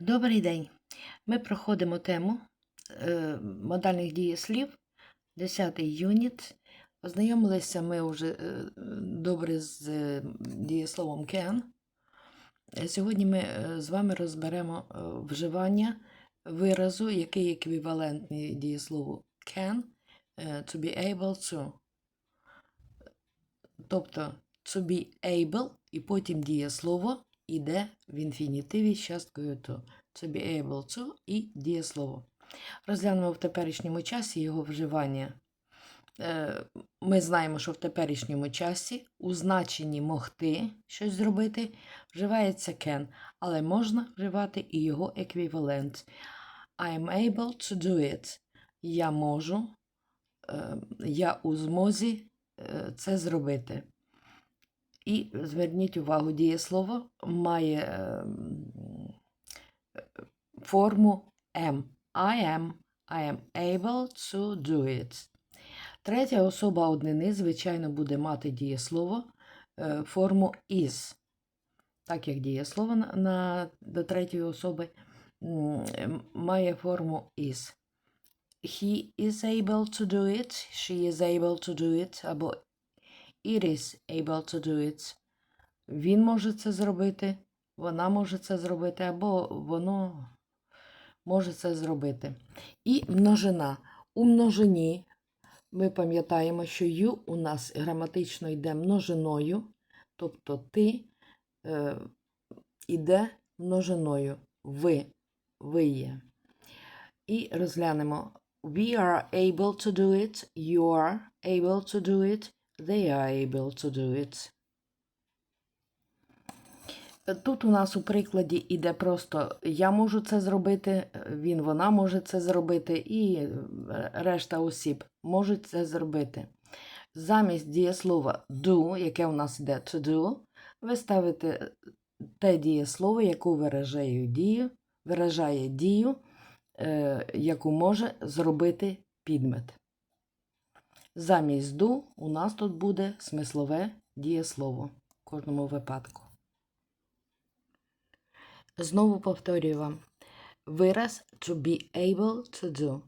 Добрий день. Ми проходимо тему е, модальних дієслів, 10 юніт. Ознайомилися ми вже е, добре з е, дієсловом can. Е, Сьогодні ми е, з вами розберемо е, вживання виразу, який еквівалентний дієслову can, е, to be able to. Тобто to be able, і потім дієслово іде в інфінітиві з часткою to. Be able to і дієслово. Розглянемо в теперішньому часі його вживання. Е, Ми знаємо, що в теперішньому часі у значенні могти щось зробити вживається can, але можна вживати і його еквівалент. I am able to do it. Я можу, е, я у змозі е, це зробити. І зверніть увагу, дієслово має ем, форму am. I am. I am able to do it. Третя особа однини, звичайно, буде мати дієслово е, форму is. Так як дієслово на, до третьої особи ем, має форму is. He is able to do it. She is able to do it. Або It is able to do it. Він може це зробити, вона може це зробити, або воно може це зробити. І множина. У множині ми пам'ятаємо, що you у нас граматично йде множиною, тобто ти е, йде множиною. Ви, ви є. І розглянемо. We are able to do it. You are able to do it. They are able to do it. Тут у нас у прикладі іде просто я можу це зробити, він, вона може це зробити, і е, решта осіб можуть це зробити. Замість дієслова do, яке у нас йде to do, ви ставите те дієслово, яку виражає дію, виражає дію, е, яку може зробити підмет. Замість do у нас тут буде смислове дієслово в кожному випадку. Знову повторюю вам. Вираз to be able to do.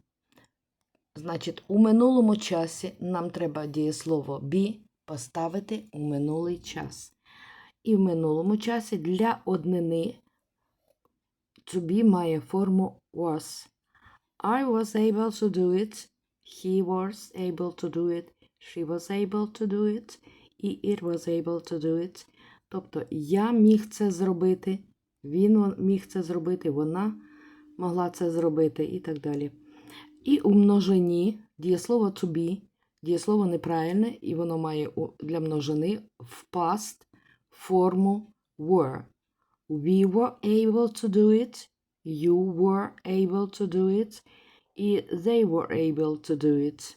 Значить, у минулому часі нам треба дієслово be поставити у минулий час. І в минулому часі для однини to be має форму was. I was able to do it. He was able to do it. She was able to do it. І it was able to do it. Тобто я міг це зробити. Він міг це зробити, вона могла це зробити і так далі. І у множині дієслово to be, дієслово неправильне, і воно має для множини в past форму were. We were able to do it, you were able to do it, і they were able to do it.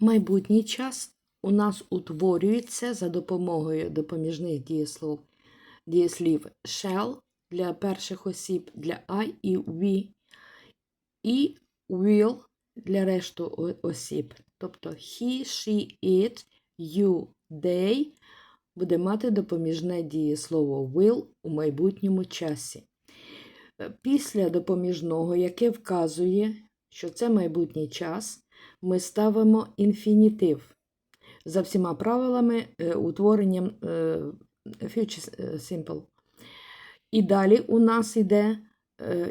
Майбутній час у нас утворюється за допомогою допоміжних дієслов, дієслів shall для перших осіб для I і we, і will для решту осіб. Тобто he, she, it, you, they буде мати допоміжне дієслово will у майбутньому часі. Після допоміжного, яке вказує, що це майбутній час, ми ставимо інфінітив за всіма правилами е, утворенням е, future е, simple. І далі у нас йде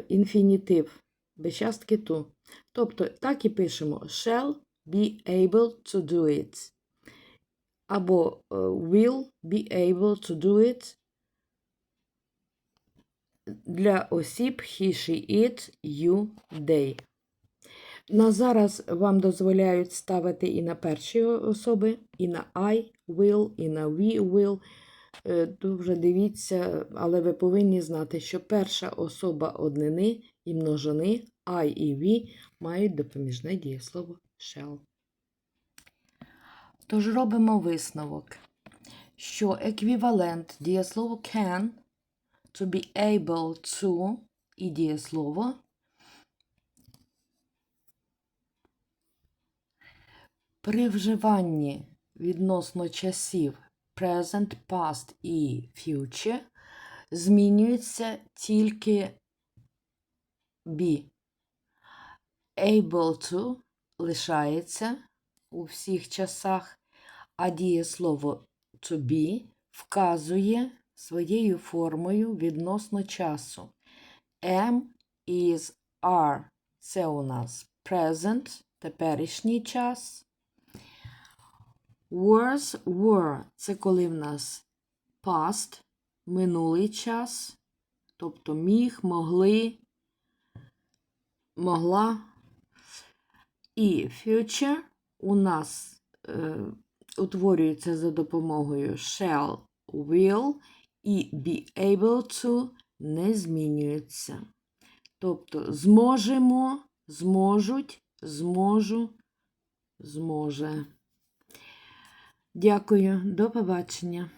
інфінітив без частки to. Тобто так і пишемо shall be able to do it. Або will be able to do it для осіб he, she, it, you, they. На зараз вам дозволяють ставити і на перші особи, і на I will, і на we will. Е, Тут вже дивіться, але ви повинні знати, що перша особа однини і множини I і we мають допоміжне дієслово shall. Тож робимо висновок, що еквівалент дієслову can to be able to і дієслово При вживанні відносно часів present, past і future змінюється тільки be. Able to лишається у всіх часах, а дієслово to be вказує своєю формою відносно часу. Am, is, are – це у нас present, теперішній час. Was, were – це коли в нас past, минулий час, тобто міг, могли, могла. І future у нас е, утворюється за допомогою shall, will і be able to не змінюється. Тобто зможемо, зможуть, зможу, зможе. Дякую, до побачення.